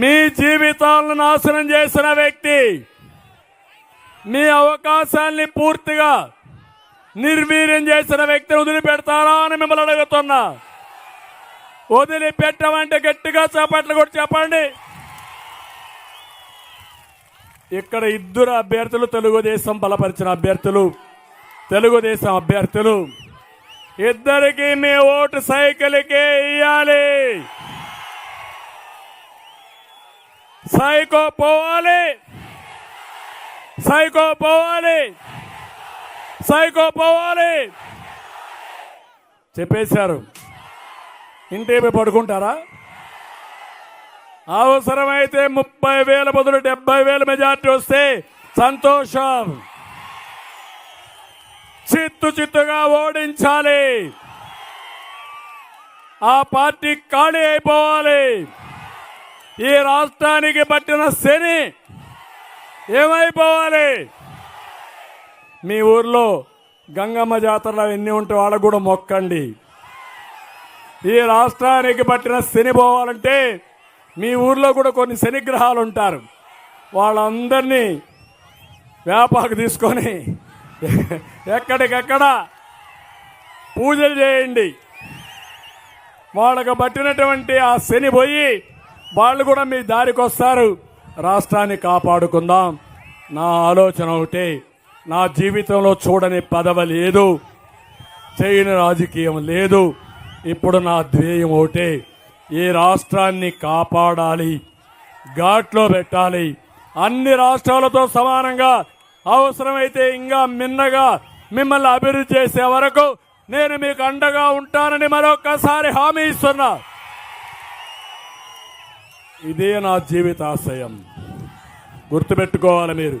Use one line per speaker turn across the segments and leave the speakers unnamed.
మీ జీవితాలను నాశనం చేసిన వ్యక్తి మీ అవకాశాన్ని పూర్తిగా నిర్వీర్యం చేసిన వ్యక్తిని వదిలిపెడతారా అని మిమ్మల్ని అడుగుతున్నా. వదిలిపెట్టమంటే గట్టిగా చేపట్లు కూడా చెప్పండి. ఇక్కడ ఇద్దరు అభ్యర్థులు తెలుగుదేశం బలపరిచిన అభ్యర్థులు తెలుగుదేశం అభ్యర్థులు. ఇద్దరికి మీ ఓటు సైకిల్కే ఇయ్యాలి. సైకో పోవాలి. సైకో పోవాలి. సైకో పోవాలి. చెప్పేశారు. ఇంటి పడుకుంటారా? అవసరమైతే ముప్పై వేల బదులు డెబ్బై వేల మెజార్టీ వస్తే సంతోషం. చిత్తు చిత్తుగా ఓడించాలి. ఆ పార్టీ ఖాళీ అయిపోవాలి. ఈ రాష్ట్రానికి పట్టిన శని ఏమైపోవాలి? మీ ఊర్లో గంగమ్మ జాతరలో ఎన్ని ఉంటే వాళ్ళకు కూడా మొక్కండి. ఈ రాష్ట్రానికి పట్టిన శని పోవాలంటే మీ ఊర్లో కూడా కొన్ని శనిగ్రహాలు ఉంటారు. వాళ్ళందరినీ వేపాకు తీసుకొని ఎక్కడికెక్కడ పూజలు చేయండి. వాళ్ళకు పట్టినటువంటి ఆ శని పోయి వాళ్ళు కూడా మీ దారికి వస్తారు. రాష్ట్రాన్ని కాపాడుకుందాం. నా ఆలోచన ఒకటే. నా జీవితంలో చూడని పదవి లేదు. చేయని రాజకీయం లేదు. ఇప్పుడు నా ధ్యేయం ఒకటే. ఈ రాష్ట్రాన్ని కాపాడాలి. ఘాట్లో పెట్టాలి. అన్ని రాష్ట్రాలతో సమానంగా అవసరమైతే ఇంకా మిన్నగా మిమ్మల్ని అభివృద్ధి చేసే వరకు నేను మీకు అండగా ఉంటానని మరొకసారి హామీ ఇస్తున్నా. ఇదే నా జీవితాశయం. గుర్తుపెట్టుకోవాలి మీరు.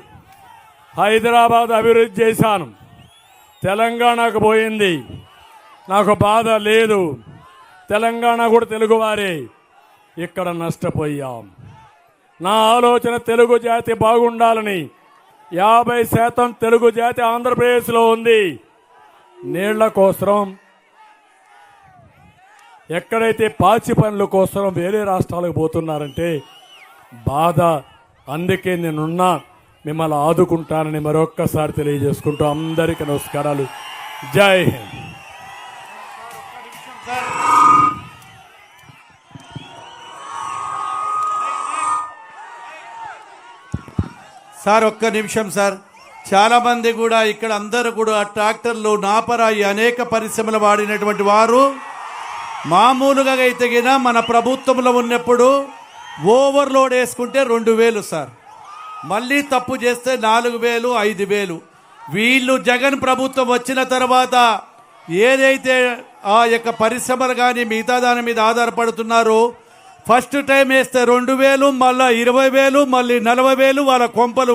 హైదరాబాద్ అభివృద్ధి చేశాను. తెలంగాణకు పోయింది. నాకు బాధ లేదు. తెలంగాణ కూడా తెలుగువారే ఇక్కడ నష్టపోయాం. నా ఆలోచన తెలుగు జాతి బాగుండాలని యాభై శాతం తెలుగు జాతి ఆంధ్రప్రదేశ్లో ఉంది. నీళ్ళ కోసం ఎక్కడైతే పాచి పనుల కోసం వేరే రాష్ట్రాలకు పోతున్నారంటే బాధ. అందుకే నేనున్నా మిమ్మల్ని ఆదుకుంటానని మరొక్కసారి తెలియజేసుకుంటూ అందరికీ నమస్కారాలు. జై హింద్.
సార్ ఒక్క నిమిషం సార్. చాలామంది కూడా ఇక్కడ అందరూ కూడా ట్రాక్టర్లు నాపరాయి అనేక పరిశ్రమలు వాడినటువంటి వారు. మామూలుగా అయితే గిన మన ప్రభుత్వంలో ఉన్నప్పుడు ఓవర్లోడ్ వేసుకుంటే రెండు వేలు సార్. మళ్ళీ తప్పు చేస్తే నాలుగు వేలు ఐదు వేలు. వీళ్ళు జగన్ ప్రభుత్వం వచ్చిన తర్వాత ఏదైతే ఆ యొక్క పరిశ్రమలు కానీ మిగతా దాని మీద ఆధారపడుతున్నారో ఫస్ట్ టైం వేస్తే రెండు వేలు మళ్ళీ ఇరవై వేలు మళ్ళీ నలభై వేలు వాళ్ళ కొంపలు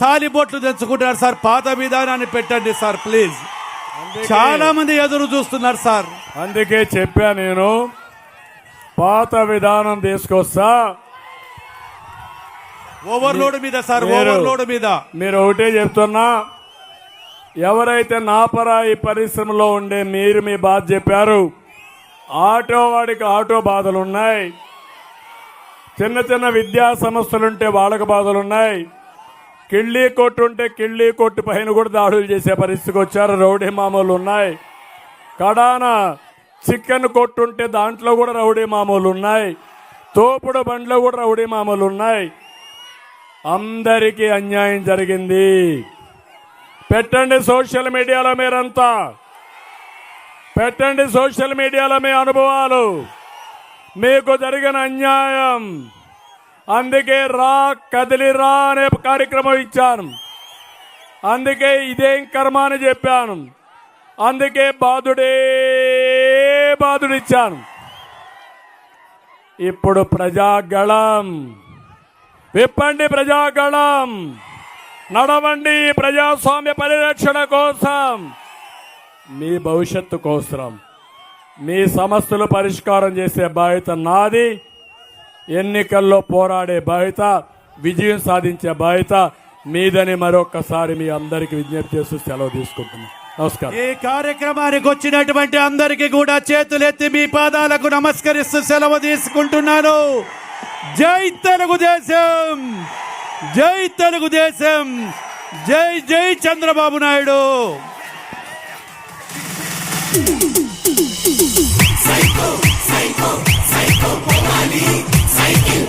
తాలిబొట్లు తెచ్చుకుంటారు సార్. పాత విధానాన్ని పెట్టండి సార్ ప్లీజ్. చాలా మంది ఎదురు చూస్తున్నారు సార్.
అందుకే చెప్పా నేను పాత విధానం తీసుకొస్తా.
ఓవర్లోడ్ మీద సార్ ఓవర్లోడ్ మీద.
మీరు ఒకటే చెప్తున్నా ఎవరైతే నాపరాయి పరిశ్రమలో ఉండే మీరు మీ బాధ చెప్పారు ఆటో వాడికి ఆటో బాధలు ఉన్నాయి చిన్న చిన్న విద్యా సంస్థలుంటే వాళ్ళకి బాధలు ఉన్నాయి కిళ్ళీ కొట్టు ఉంటే కిళ్ళీ కొట్టు పైన కూడా దాడులు చేసే పరిస్థితికి వచ్చారు. రౌడీ మామూలు ఉన్నాయి. కడాన చికెన్ కొట్టు ఉంటే దాంట్లో కూడా రౌడీ మామూలు ఉన్నాయి. తోపుడు బండ్లో కూడా రౌడీ మామూలు ఉన్నాయి. అందరికీ అన్యాయం జరిగింది. పెట్టండి సోషల్ మీడియాలో మీరంతా. పెట్టండి సోషల్ మీడియాలో మీ అనుభవాలు. మీకు జరిగిన అన్యాయం. అందుకే రా కదిలి రా అనే కార్యక్రమం ఇచ్చాను. అందుకే ఇదేం కర్మ అని చెప్పాను. అందుకే బాధుడే బాధుడిచ్చాను ఇప్పుడు ప్రజాగళం. విప్పండి ప్రజాగళం. నడవండి ప్రజాస్వామ్య పరిరక్షణ కోసం. మీ భవిష్యత్తు కోసం. మీ సమస్యలు పరిష్కారం చేసే బాధ్యత నాది. ఎన్నికల్లో పోరాడే బాధ్యత విజయం సాధించే బాధ్యత మీదని మరొకసారి మీ అందరికి విజ్ఞప్తి చేస్తూ సెలవు తీసుకుంటున్నాను నమస్కారం.
ఈ కార్యక్రమానికి వచ్చినటువంటి అందరికీ కూడా చేతులెత్తి మీ పాదాలకు నమస్కరిస్తూ సెలవు తీసుకుంటున్నాను. జై తెలుగుదేశం! జై తెలుగుదేశం! జై జై చంద్రబాబు నాయుడు!
సీమ